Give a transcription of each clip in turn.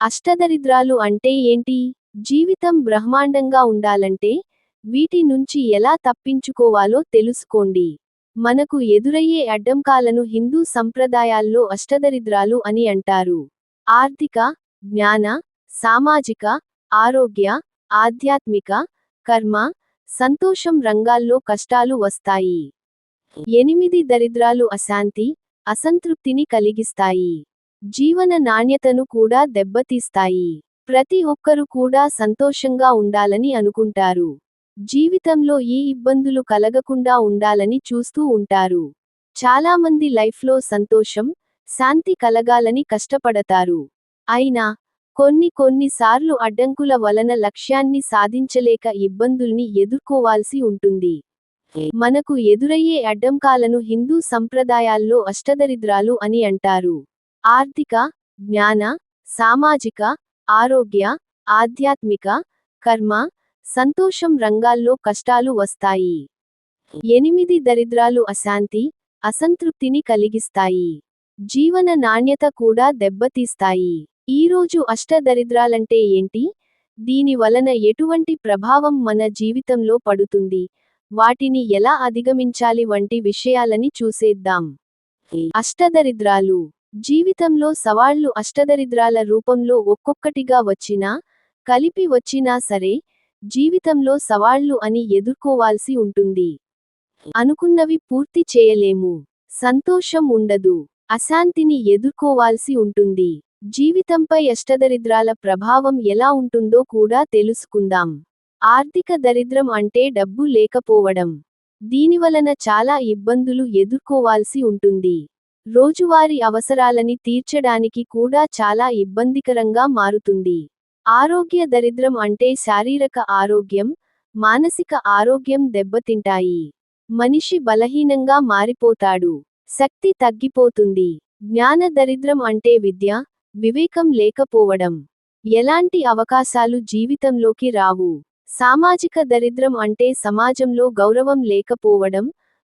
అష్టదరిద్రాలు అంటే ఏంటి? జీవితం బ్రహ్మాండంగా ఉండాలంటే వీటి నుంచి ఎలా తప్పించుకోవాలో తెలుసుకోండి. మనకు ఎదురయ్యే అడ్డంకాలను హిందూ సంప్రదాయాల్లో అష్టదరిద్రాలు అని అంటారు. ఆర్థిక జ్ఞాన సామాజిక ఆరోగ్య ఆధ్యాత్మిక కర్మ సంతోషం రంగాల్లో కష్టాలు వస్తాయి. ఎనిమిది దరిద్రాలు అశాంతి అసంతృప్తిని కలిగిస్తాయి. జీవన నాణ్యతను కూడా దెబ్బతీస్తాయి. ప్రతి ఒక్కరు కూడా సంతోషంగా ఉండాలని అనుకుంటారు. జీవితంలో ఈ ఇబ్బందులు కలగకుండా ఉండాలని చూస్తూ ఉంటారు. చాలామంది లైఫ్లో సంతోషం శాంతి కలగాలని కష్టపడతారు. అయినా కొన్ని కొన్నిసార్లు అడ్డంకుల వలన లక్ష్యాన్ని సాధించలేక ఇబ్బందుల్ని ఎదుర్కోవాల్సి ఉంటుంది. మనకు ఎదురయ్యే అడ్డంకాలను హిందూ సంప్రదాయాల్లో అష్టదరిద్రాలు అని అంటారు. ఆర్థిక జ్ఞాన సామాజిక ఆరోగ్య ఆధ్యాత్మిక కర్మ సంతోషం రంగాల్లో కష్టాలు వస్తాయి. ఎనిమిది దరిద్రాలు అశాంతి అసంతృప్తిని కలిగిస్తాయి. జీవన నాణ్యత కూడా దెబ్బతీస్తాయి. ఈరోజు అష్టదరిద్రాలంటే ఏంటి? దీని వలన ఎటువంటి ప్రభావం మన జీవితంలో పడుతుంది? వాటిని ఎలా అధిగమించాలి వంటి విషయాలని చూసేద్దాం. అష్టదరిద్రాలు జీవితంలో సవాళ్ళు అష్టదరిద్రాల రూపంలో ఒక్కొక్కటిగా వచ్చినా కలిపి వచ్చినా సరే జీవితంలో సవాళ్ళు అని ఎదుర్కోవాల్సి ఉంటుంది. అనుకున్నవి పూర్తి చేయలేము. సంతోషం ఉండదు. అశాంతిని ఎదుర్కోవాల్సి ఉంటుంది. జీవితంపై అష్టదరిద్రాల ప్రభావం ఎలా ఉంటుందో కూడా తెలుసుకుందాం. ఆర్థిక దరిద్రం అంటే డబ్బు లేకపోవడం. దీనివలన చాలా ఇబ్బందులు ఎదుర్కోవాల్సి ఉంటుంది. రోజువారీ అవసరాలని తీర్చడానికి కూడా చాలా ఇబ్బందికరంగా మారుతుంది. ఆరోగ్య దరిద్రం అంటే శారీరక ఆరోగ్యం మానసిక ఆరోగ్యం దెబ్బతింటాయి. మనిషి బలహీనంగా మారిపోతాడు. శక్తి తగ్గిపోతుంది. జ్ఞాన దరిద్రం అంటే విద్య వివేకం లేకపోవడం. ఎలాంటి అవకాశాలు జీవితంలోకి రావు. సామాజిక దరిద్రం అంటే సమాజంలో గౌరవం లేకపోవడం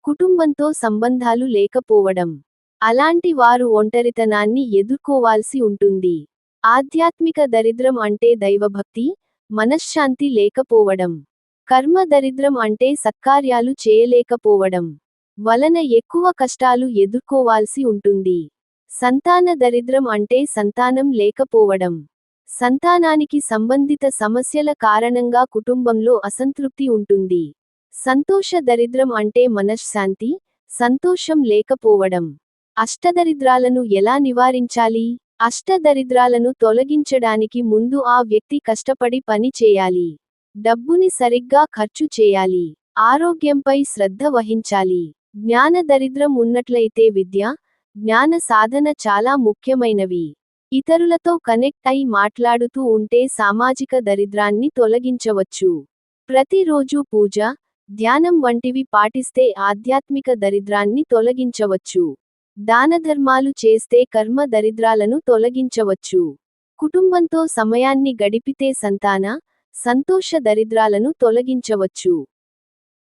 కుటుంబంతో సంబంధాలు లేకపోవడం. అలాంటి వారు ఒంటరితనాన్ని ఎదుర్కోవాల్సి ఉంటుంది. ఆధ్యాత్మిక దరిద్రం అంటే దైవభక్తి మనశ్శాంతి లేకపోవడం. కర్మ దరిద్రం అంటే సత్కార్యాలు చేయలేకపోవడం. వలన ఎక్కువ కష్టాలు ఎదుర్కోవాల్సి ఉంటుంది. సంతాన దరిద్రం అంటే సంతానం లేకపోవడం. సంతానానికి సంబంధిత సమస్యల కారణంగా కుటుంబంలో అసంతృప్తి ఉంటుంది. సంతోష దరిద్రం అంటే మనశ్శాంతి సంతోషం లేకపోవడం. అష్టదరిద్రాలను ఎలా నివారించాలి? అష్టదరిద్రాలను తొలగించడానికి ముందు ఆ వ్యక్తి కష్టపడి పని చేయాలి. డబ్బుని సరిగ్గా ఖర్చు చేయాలి. ఆరోగ్యంపై శ్రద్ధ వహించాలి. జ్ఞాన దరిద్రం ఉన్నట్లయితే విద్య జ్ఞాన సాధన చాలా ముఖ్యమైనవి. ఇతరులతో కనెక్ట్ అయి మాట్లాడుతూ ఉంటే సామాజిక దరిద్రాన్ని తొలగించవచ్చు. ప్రతిరోజు పూజ ధ్యానం వంటివి పాటిస్తే ఆధ్యాత్మిక దరిద్రాన్ని తొలగించవచ్చు. దానధర్మాలు చేస్తే కర్మ దరిద్రాలను తొలగించవచ్చు. కుటుంబంతో సమయాన్ని గడిపితే సంతాన సంతోష దరిద్రాలను తొలగించవచ్చు.